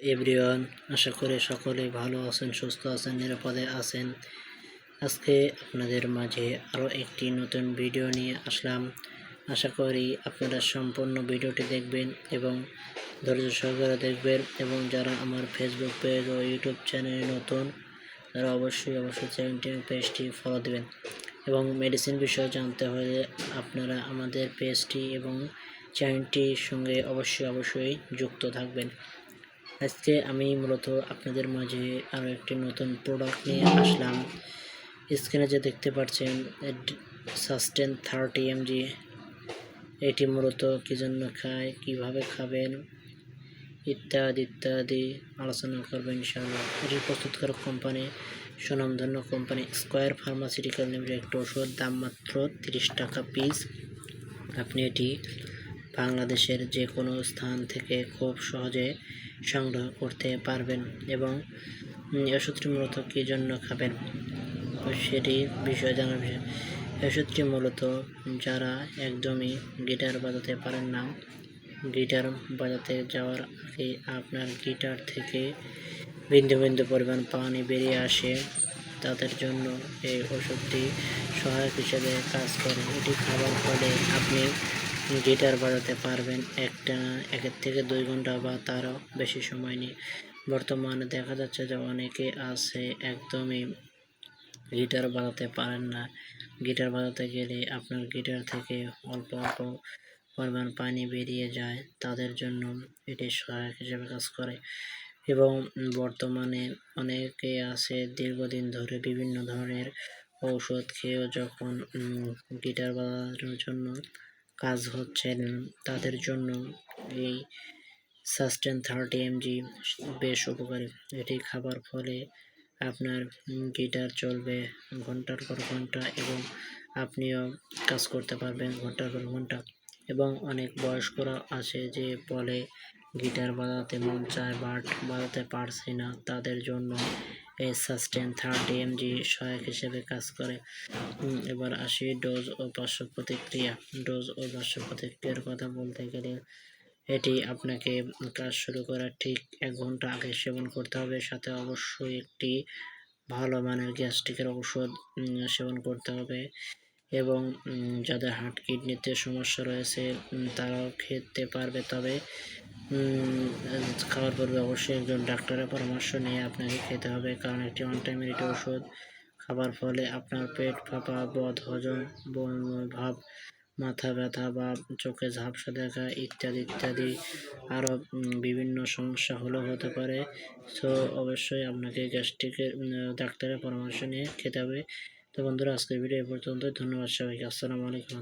Everyone, আশা করি সকলে ভালো আছেন, সুস্থ আছেন, নিরাপদে আছেন। আজকে আপনাদের মাঝে আরও একটি নতুন ভিডিও নিয়ে আসলাম। আশা করি আপনারা সম্পূর্ণ ভিডিওটি দেখবেন এবং ধৈর্য সহকারে দেখবেন এবং যারা আমার ফেসবুক পেজ ও ইউটিউব চ্যানেলে নতুন, তারা অবশ্যই অবশ্যই চ্যানেলটি পেজটি ফলো দেবেন। এবং মেডিসিন বিষয়ে জানতে হলে আপনারা আমাদের পেজটি এবং চ্যানেলটির সঙ্গে অবশ্যই অবশ্যই যুক্ত থাকবেন। আজকে আমি মূলত আপনাদের মাঝে আরও একটি নতুন প্রোডাক্ট নিয়ে আসলাম। স্ক্রিনে যে দেখতে পাচ্ছেন সাস্টেন থার্টি এমজি এটি মূলত কী জন্য খায়, কীভাবে খাবেন, ইত্যাদি ইত্যাদি আলোচনা করবেন ইনশাআল্লাহ। এটির প্রস্তুতকারক কোম্পানি সুনামধন্য কোম্পানি স্কোয়ার ফার্মাসিউটিক্যাল লিমিটেড একটি ওষুধ দাম মাত্র তিরিশ টাকা পিস আপনি এটি বাংলাদেশের যে কোনো স্থান থেকে খুব সহজে সংগ্রহ করতে পারবেন এবং ওষুধটি মূলত কী জন্য খাবেন? সেটি বিষয়ে জানার বিষয়। ওষুধটি মূলত যারা একদমই গিটার বাজাতে পারেন না, গিটার বাজাতে যাওয়ার আগে আপনার গিটার থেকে বিন্দু বিন্দু পরিমাণ পানি বেরিয়ে আসে, তাদের জন্য এই ওষুধটি সহায়ক হিসেবে কাজ করে। এটি খাবার ফলে আপনি গিটার বাজাতে পারবেন একটা, একের থেকে দুই ঘণ্টা বা তারও বেশি সময় নিয়ে বর্তমানে দেখা যাচ্ছে যে অনেকে আছে একদমই গিটার বাজাতে পারেন না। গিটার বাজাতে গেলে আপনার গিটার থেকে অল্প অল্প পরিমাণ পানি বেরিয়ে যায়, তাদের জন্য এটি সহায়ক হিসেবে কাজ করে। এবং বর্তমানে অনেকে আছে দীর্ঘদিন ধরে বিভিন্ন ধরনের ঔষধ খেয়েও যখন গিটার বাজানোর জন্য কাজ হচ্ছে তাদের জন্য এই সাস্টেন থার্টি এমজি বেশ উপকারী। এটি খাবার ফলে আপনার গিটার চলবে ঘণ্টার পর ঘণ্টা এবং আপনিও কাজ করতে পারবেন ঘণ্টার পর ঘণ্টা। এবং অনেক বয়স্করা আছে যে বলে গিটার বাজাতে মন চায়, বাট বাজাতে পারছি না। তাদের জন্য সাস্টেন থার্টি এমজি সহায়ক হিসেবে কাজ করে। এবার আসি ডোজ ও পার্শ্ব প্রতিক্রিয়া। ডোজ ও পার্শ্ব প্রতিক্রিয়ার কথা বলতে গেলে এটি আপনাকে কাজ শুরু করার ঠিক এক ঘণ্টা আগে সেবন করতে হবে। সাথে অবশ্যই একটি ভালো মানের গ্যাস্ট্রিকের ঔষধ সেবন করতে হবে এবং যাদের হার্ট কিডনিতে সমস্যা রয়েছে তারাও খেতে পারবে। তবে খাওয়ার পূর্বে অবশ্যই একজন ডাক্তারের পরামর্শ নিয়ে আপনাকে খেতে হবে, কারণ একটি ওয়ান টাইমের এটি ওষুধ খাবার ফলে আপনার পেট ফাঁপা বদ, হজম ভাব, মাথা ব্যথা বা চোখে ঝাপসা দেখা ইত্যাদি ইত্যাদি আরও বিভিন্ন সমস্যা হলেও হতে পারে। সো অবশ্যই আপনাকে গ্যাস্ট্রিকের ডাক্তারের পরামর্শ নিয়ে খেতে হবে। তো বন্ধুরা, আজকের ভিডিও এ পর্যন্ত ধন্যবাদ সবাইকে। আসসালামু আলাইকুম